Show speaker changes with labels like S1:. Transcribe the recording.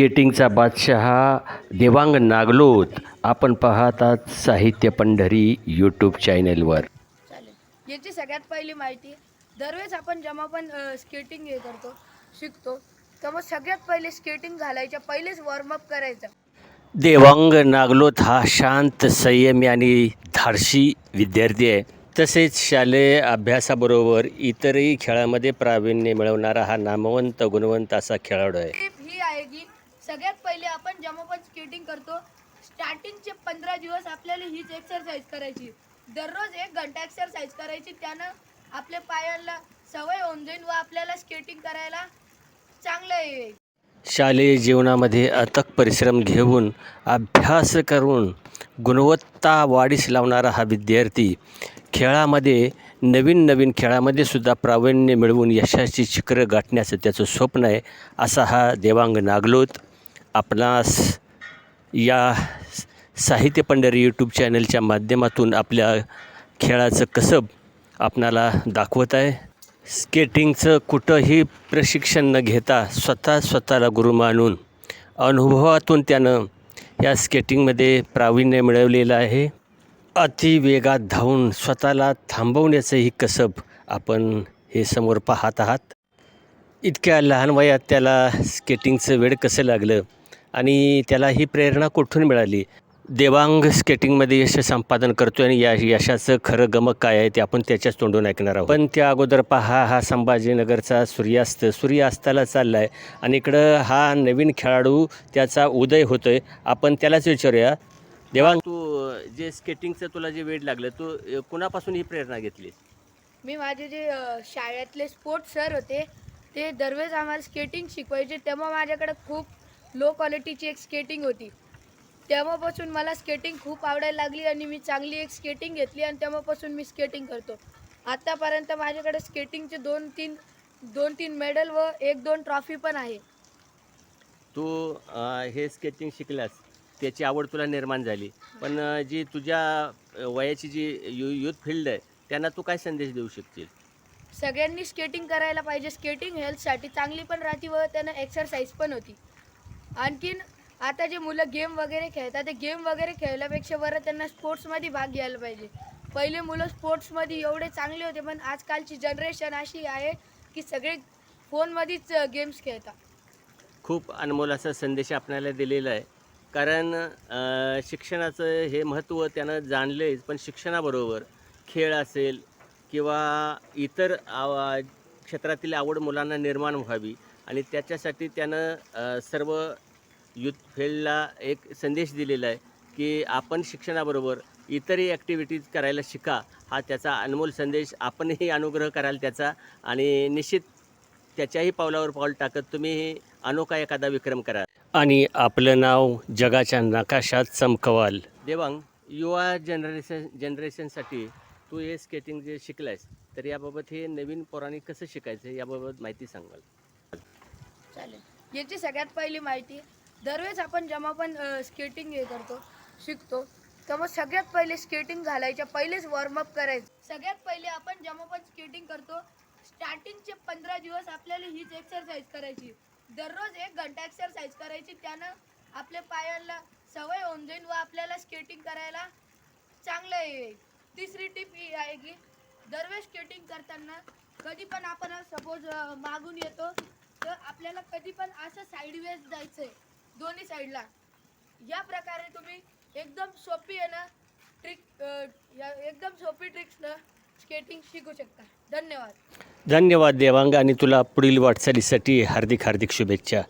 S1: स्केटिंगचा बादशहा देवांग नागलोत. आपण पाहतात साहित्य पंढरी यूट्यूब चॅनलवर
S2: चालेल. याची सगळ्यात पहिली माहिती दरवेळेस आपण जेव्हा पण स्केटिंग हे करतो शिकतो तेव्हा सगळ्यात पहिले स्केटिंग घालायच्या पहिलेच वॉर्मअप करायचं.
S1: देवांग नागलोत हा शांत संयमी आणि धाडशी विद्यार्थी आहे. तसेच शालेय अभ्यासाबरोबर इतरही खेळामध्ये प्रावीण्य मिळवणारा हा नामवंत गुणवंत असा खेळाडू आहे.
S2: टिप ही आहे की सगळ्यात पहिले आपण जेव्हा पण स्केटिंग करतो. स्टार्टिंगचे पंधरा दिवस आपल्याला हीच एक्सरसाइज करायची. दररोज एक घंटा एक्सरसाइज करायची. त्यानं आपल्या पायांना सवय होऊन जाईल व आपल्याला स्केटिंग करायला चांगलं येईल
S1: शालेय जीवनामध्ये अथक परिश्रम घेऊन अभ्यास करून गुणवत्ता वाढीस लावणारा हा विद्यार्थी खेळामध्ये नवीन नवीन खेळामध्ये सुद्धा प्रावीण्य मिळवून यशाची शिखरं गाठण्याचं त्याचं स्वप्न आहे असा हा देवांग नागलोत. आपणास या साहित्य पंढरी यूट्यूब चॅनलच्या माध्यमातून आपल्या खेळाचं कसब आपणाला दाखवत आहे. स्केटिंगचं कुठंही प्रशिक्षण न घेता स्वतः स्वतःला गुरु मानून अनुभवातून त्यानं या स्केटिंगमध्ये प्रावीण्य मिळवलेलं आहे. अतिवेगात धावून स्वतःला थांबवण्याचंही कसब आपण हे समोर पाहत आहात. इतक्या लहान वयात त्याला स्केटिंगचं वेळ कसं लागलं? आणि त्याला ही प्रेरणा कुठून मिळाली? देवांग स्केटिंगमध्ये यश संपादन करतो आणि या यशाचं खरं गमक काय आहे ते आपण त्याच्याच तोंडून ऐकणार आहोत. पण त्या अगोदर पहा हा संभाजीनगरचा सूर्यास्त. सूर्यास्ताला चालला आहे आणि इकडं हा नवीन खेळाडू त्याचा उदय होतोय. आपण त्यालाच विचारूया. देवांग तू जे स्केटिंगचं तुला जे वेळ लागलं तू कुणापासून ही प्रेरणा घेतली
S2: मी माझे जे शाळेतले स्पोर्ट्स सर होते ते दरवेळेस आम्हाला स्केटिंग शिकवायचे. तेव्हा माझ्याकडे खूप लो क्वालिटीची एक स्केटिंग होती. तेव्हापासून मला स्केटिंग खूप आवडायला लागली आणि मी चांगली एक स्केटिंग घेतली आणि तेव्हापासून मी स्केटिंग करतो. आत्तापर्यंत माझ्याकडे स्केटिंगचे दोन तीन दोन तीन मेडल व एक दोन ट्रॉफी पण आहे.
S1: तू अ, हे स्केचिंग शिकलास त्याची आवड तुला निर्माण झाली. पण अ, जी तुझ्या अ, वयाची जी यू युथ फील्ड आहे त्यांना तू काय संदेश देऊ शकशील?
S2: सगळ्यांनी स्केटिंग करायला पाहिजे. स्केटिंग हेल्थसाठी चांगली पण राहते व त्यानं एक्सरसाइज पण होती. आणखीन आता जे मुलं गेम वगैरे खेळतात ते गेम वगैरे खेळल्यापेक्षा बरं त्यांना स्पोर्ट्समध्ये भाग घ्यायला पाहिजे. पहिले मुलं स्पोर्ट्समध्ये एवढे चांगले होते पण आजकालची जनरेशन अशी आहे की सगळे फोनमध्येच गेम्स खेळतात.
S1: खूप अनमोल असा संदेश आपल्याला दिलेला आहे. कारण शिक्षणाचं हे महत्त्व त्यानं जाणलेच पण शिक्षणाबरोबर खेळ असेल किंवा इतर आवा क्षेत्रातील आवड मुलांना निर्माण व्हावी आणि त्याच्यासाठी त्यानं सर्व युथ फील्डला एक संदेश दिलेला आहे की आपण शिक्षणाबरोबर इतरही ॲक्टिव्हिटीज करायला शिका. हा त्याचा अनमोल संदेश आपणही अनुग्रह कराल त्याचा आणि निश्चित त्याच्याही पावलावर पाऊल टाकत तुम्ही अनोखा एखादा विक्रम करा आणि आपलं नाव जगाच्या नकाशात चमकवाल. देवांग युवा जनरेशन जनरेशनसाठी तू हे स्केटिंग जे शिकलायस तर याबाबत हे नवीन पोरांनी कसं शिकायचं याबाबत माहिती सांगाल?
S2: चालेल. याची सगळ्यात पहिली माहिती दरवेळेस आपण जेव्हा पण स्केटिंग हे करतो शिकतो तेव्हा सगळ्यात पहिले स्केटिंग घालायच्या पहिलेच वॉर्मअप करायचं. सगळ्यात पहिले आपण जेव्हा पण स्केटिंग करतो स्टार्टिंगचे पंधरा दिवस आपल्याला हीच एक्सरसाइज करायची. दररोज एक घंटा एक्सरसाइज करायची त्यानं आपल्या पायाला सवय होऊन जाईल व आपल्याला स्केटिंग करायला चांगलं येईल. तिसरी टिप ही आहे की दरवेळेस स्केटिंग करताना कधी पण आपण सपोज मागून येतो तर आपल्याला कधी पण असं साईडवेज जायचं आहे दोन्ही साईडला या प्रकारे तुम्ही एकदम सोपी आहे ना ट्रिक या एकदम सोपी ट्रिक्सनं स्केटिंग शिकू शकता. धन्यवाद.
S1: धन्यवाद देवांग आणि तुला पुढील वाटचालीसाठी हार्दिक हार्दिक शुभेच्छा.